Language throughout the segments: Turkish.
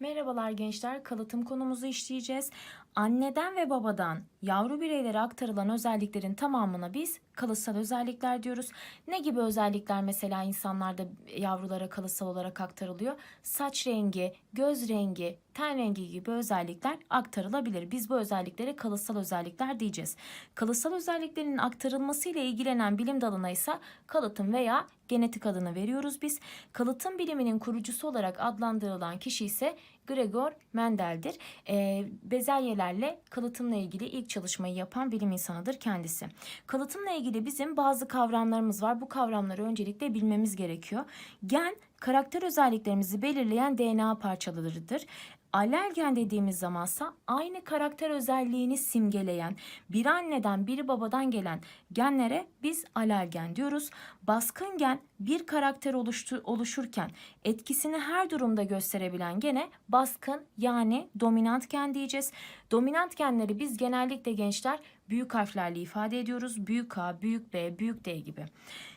Merhabalar gençler, kalıtım konumuzu işleyeceğiz. Anneden ve babadan yavru bireylere aktarılan özelliklerin tamamına biz kalıtsal özellikler diyoruz. Ne gibi özellikler mesela insanlarda yavrulara kalıtsal olarak aktarılıyor? Saç rengi, göz rengi, ten rengi gibi özellikler aktarılabilir. Biz bu özelliklere kalıtsal özellikler diyeceğiz. Kalıtsal özelliklerin aktarılmasıyla ilgilenen bilim dalına ise kalıtım veya genetik adını veriyoruz biz. Kalıtım biliminin kurucusu olarak adlandırılan kişi ise Gregor Mendel'dir. Ee, bezelyelerle kalıtımla ilgili ilk çalışmayı yapan bilim insanıdır kendisi. Kalıtımla ilgili bizim bazı kavramlarımız var. Bu kavramları öncelikle bilmemiz gerekiyor. Gen karakter özelliklerimizi belirleyen DNA parçalarıdır. Alelgen dediğimiz zamansa aynı karakter özelliğini simgeleyen bir anneden biri babadan gelen genlere biz alelgen diyoruz. Baskın gen bir karakter oluştu, oluşurken etkisini her durumda gösterebilen gene baskın yani dominant gen diyeceğiz. Dominant genleri biz genellikle gençler büyük harflerle ifade ediyoruz. Büyük A, büyük B, büyük D gibi.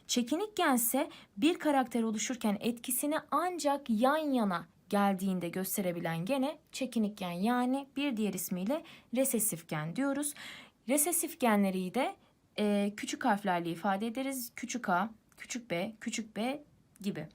Çekinik gense bir karakter oluşurken etkisini ancak yan yana geldiğinde gösterebilen gene çekinik gen yani bir diğer ismiyle resesif gen diyoruz. Resesif genleri de e, küçük harflerle ifade ederiz. Küçük a, küçük b, küçük b gibi.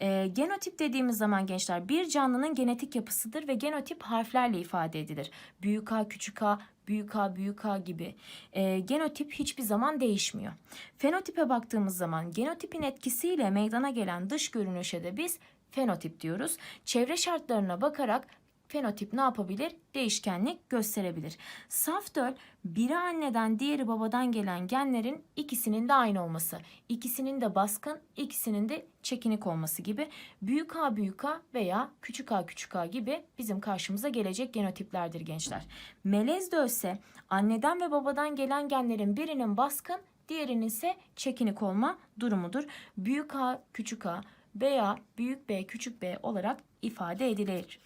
E, genotip dediğimiz zaman gençler bir canlının genetik yapısıdır ve genotip harflerle ifade edilir. Büyük A, küçük a, büyük A, büyük A gibi. E, genotip hiçbir zaman değişmiyor. Fenotipe baktığımız zaman genotipin etkisiyle meydana gelen dış görünüşe de biz fenotip diyoruz. Çevre şartlarına bakarak fenotip ne yapabilir? Değişkenlik gösterebilir. Saf döl biri anneden diğeri babadan gelen genlerin ikisinin de aynı olması. ikisinin de baskın, ikisinin de çekinik olması gibi büyük A büyük A veya küçük A küçük A gibi bizim karşımıza gelecek genotiplerdir gençler. Melez dölse anneden ve babadan gelen genlerin birinin baskın, diğerinin ise çekinik olma durumudur. Büyük A küçük A veya büyük B küçük b olarak ifade edilir.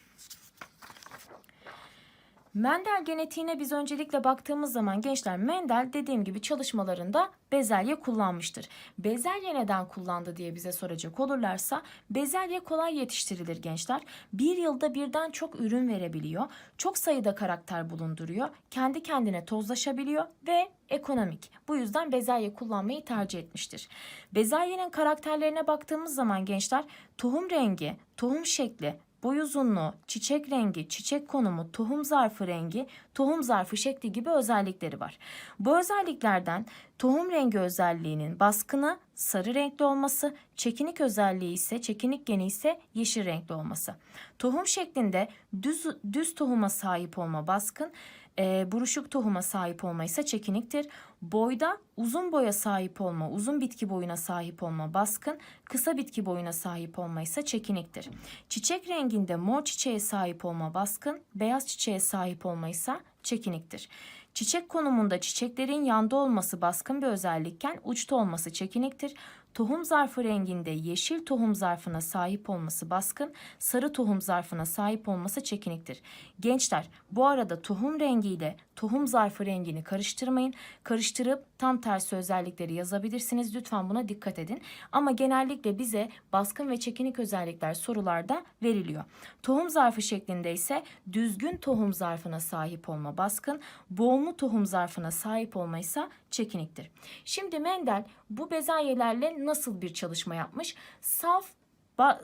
Mendel genetiğine biz öncelikle baktığımız zaman gençler Mendel dediğim gibi çalışmalarında bezelye kullanmıştır. Bezelye neden kullandı diye bize soracak olurlarsa bezelye kolay yetiştirilir gençler. Bir yılda birden çok ürün verebiliyor. Çok sayıda karakter bulunduruyor. Kendi kendine tozlaşabiliyor ve ekonomik. Bu yüzden bezelye kullanmayı tercih etmiştir. Bezelyenin karakterlerine baktığımız zaman gençler tohum rengi, tohum şekli, boy uzunluğu, çiçek rengi, çiçek konumu, tohum zarfı rengi, tohum zarfı şekli gibi özellikleri var. Bu özelliklerden tohum rengi özelliğinin baskını sarı renkli olması, çekinik özelliği ise çekinik geni ise yeşil renkli olması. Tohum şeklinde düz düz tohuma sahip olma baskın, e, buruşuk tohuma sahip olma ise çekiniktir. Boyda uzun boya sahip olma, uzun bitki boyuna sahip olma baskın, kısa bitki boyuna sahip olma ise çekiniktir. Çiçek renginde mor çiçeğe sahip olma baskın, beyaz çiçeğe sahip olma ise çekiniktir. Çiçek konumunda çiçeklerin yanda olması baskın bir özellikken uçta olması çekiniktir. Tohum zarfı renginde yeşil tohum zarfına sahip olması baskın, sarı tohum zarfına sahip olması çekiniktir. Gençler bu arada tohum rengiyle tohum zarfı rengini karıştırmayın. Karıştırıp tam tersi özellikleri yazabilirsiniz. Lütfen buna dikkat edin. Ama genellikle bize baskın ve çekinik özellikler sorularda veriliyor. Tohum zarfı şeklinde ise düzgün tohum zarfına sahip olma baskın, boğumlu tohum zarfına sahip olma ise çekiniktir. Şimdi Mendel bu bezelyelerle nasıl bir çalışma yapmış? Saf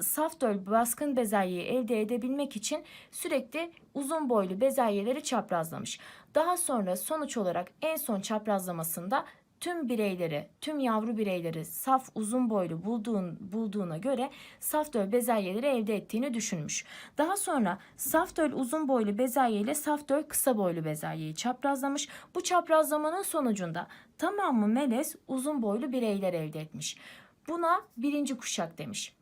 saf döl baskın bezelyeyi elde edebilmek için sürekli uzun boylu bezelyeleri çaprazlamış. Daha sonra sonuç olarak en son çaprazlamasında tüm bireyleri, tüm yavru bireyleri saf uzun boylu bulduğun, bulduğuna göre saf döl bezelyeleri elde ettiğini düşünmüş. Daha sonra saf döl uzun boylu bezelye ile saf döl kısa boylu bezelyeyi çaprazlamış. Bu çaprazlamanın sonucunda tamamı melez uzun boylu bireyler elde etmiş. Buna birinci kuşak demiş.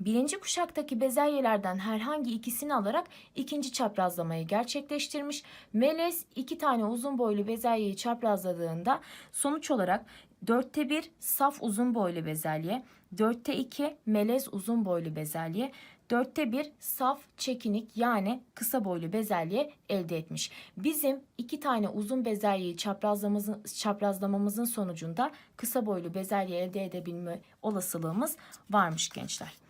Birinci kuşaktaki bezelyelerden herhangi ikisini alarak ikinci çaprazlamayı gerçekleştirmiş. Melez iki tane uzun boylu bezelyeyi çaprazladığında sonuç olarak dörtte bir saf uzun boylu bezelye, dörtte iki melez uzun boylu bezelye, dörtte bir saf çekinik yani kısa boylu bezelye elde etmiş. Bizim iki tane uzun bezelyeyi çaprazlamamızın, çaprazlamamızın sonucunda kısa boylu bezelye elde edebilme olasılığımız varmış gençler.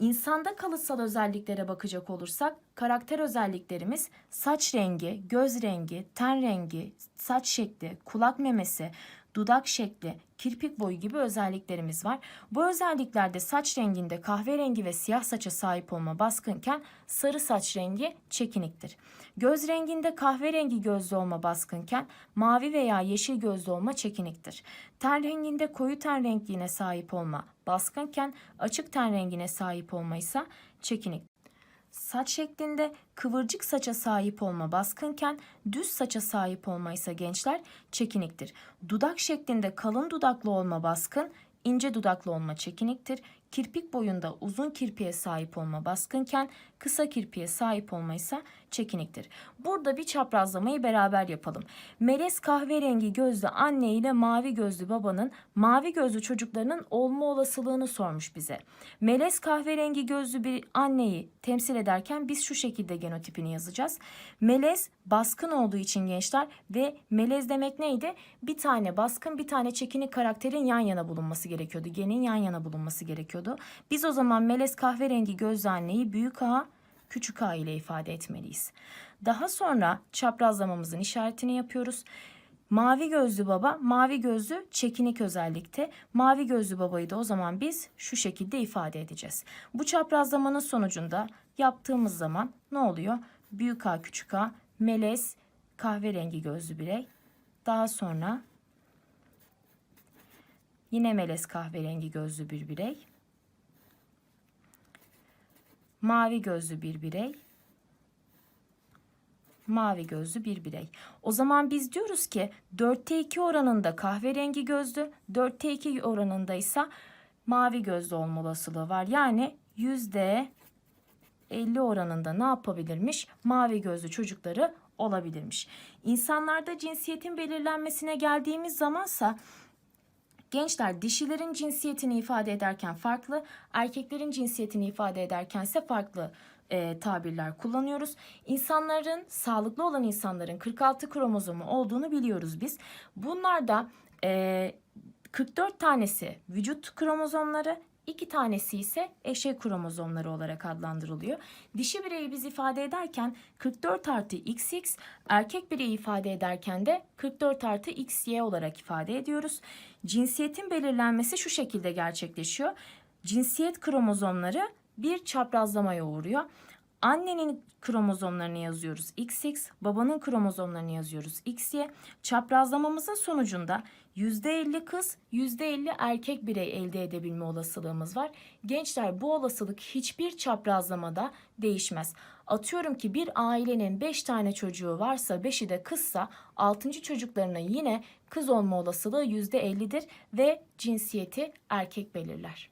İnsanda kalıtsal özelliklere bakacak olursak karakter özelliklerimiz saç rengi, göz rengi, ten rengi, saç şekli, kulak memesi, dudak şekli, kirpik boyu gibi özelliklerimiz var. Bu özelliklerde saç renginde kahverengi ve siyah saça sahip olma baskınken sarı saç rengi çekiniktir. Göz renginde kahverengi gözlü olma baskınken mavi veya yeşil gözlü olma çekiniktir. Ten renginde koyu ten rengliğine sahip olma baskınken açık ten rengine sahip olma ise çekinik. Saç şeklinde kıvırcık saça sahip olma baskınken düz saça sahip olma ise gençler çekiniktir. Dudak şeklinde kalın dudaklı olma baskın, ince dudaklı olma çekiniktir. Kirpik boyunda uzun kirpiğe sahip olma baskınken kısa kirpiğe sahip olma ise çekiniktir. Burada bir çaprazlamayı beraber yapalım. Melez kahverengi gözlü anne ile mavi gözlü babanın mavi gözlü çocuklarının olma olasılığını sormuş bize. Melez kahverengi gözlü bir anneyi temsil ederken biz şu şekilde genotipini yazacağız. Melez baskın olduğu için gençler ve melez demek neydi? Bir tane baskın bir tane çekinik karakterin yan yana bulunması gerekiyordu. Genin yan yana bulunması gerekiyordu. Biz o zaman melez kahverengi gözlü anneyi büyük A küçük a ile ifade etmeliyiz. Daha sonra çaprazlamamızın işaretini yapıyoruz. Mavi gözlü baba, mavi gözlü çekinik özellikte. Mavi gözlü babayı da o zaman biz şu şekilde ifade edeceğiz. Bu çaprazlamanın sonucunda yaptığımız zaman ne oluyor? Büyük A, küçük A, melez, kahverengi gözlü birey. Daha sonra yine melez kahverengi gözlü bir birey. Mavi gözlü bir birey. Mavi gözlü bir birey. O zaman biz diyoruz ki 4'te 2 oranında kahverengi gözlü, 4'te 2 oranında ise mavi gözlü olma olasılığı var. Yani yüzde 50 oranında ne yapabilirmiş? Mavi gözlü çocukları olabilirmiş. İnsanlarda cinsiyetin belirlenmesine geldiğimiz zamansa Gençler dişilerin cinsiyetini ifade ederken farklı, erkeklerin cinsiyetini ifade ederkense farklı e, tabirler kullanıyoruz. İnsanların, sağlıklı olan insanların 46 kromozomu olduğunu biliyoruz biz. Bunlarda e, 44 tanesi vücut kromozomları, İki tanesi ise eşek kromozomları olarak adlandırılıyor. Dişi bireyi biz ifade ederken 44 artı XX, erkek bireyi ifade ederken de 44 artı XY olarak ifade ediyoruz. Cinsiyetin belirlenmesi şu şekilde gerçekleşiyor. Cinsiyet kromozomları bir çaprazlamaya uğruyor. Annenin kromozomlarını yazıyoruz XX, babanın kromozomlarını yazıyoruz XY. Çaprazlamamızın sonucunda %50 kız, %50 erkek birey elde edebilme olasılığımız var. Gençler bu olasılık hiçbir çaprazlamada değişmez. Atıyorum ki bir ailenin 5 tane çocuğu varsa 5'i de kızsa 6. çocuklarına yine kız olma olasılığı %50'dir ve cinsiyeti erkek belirler.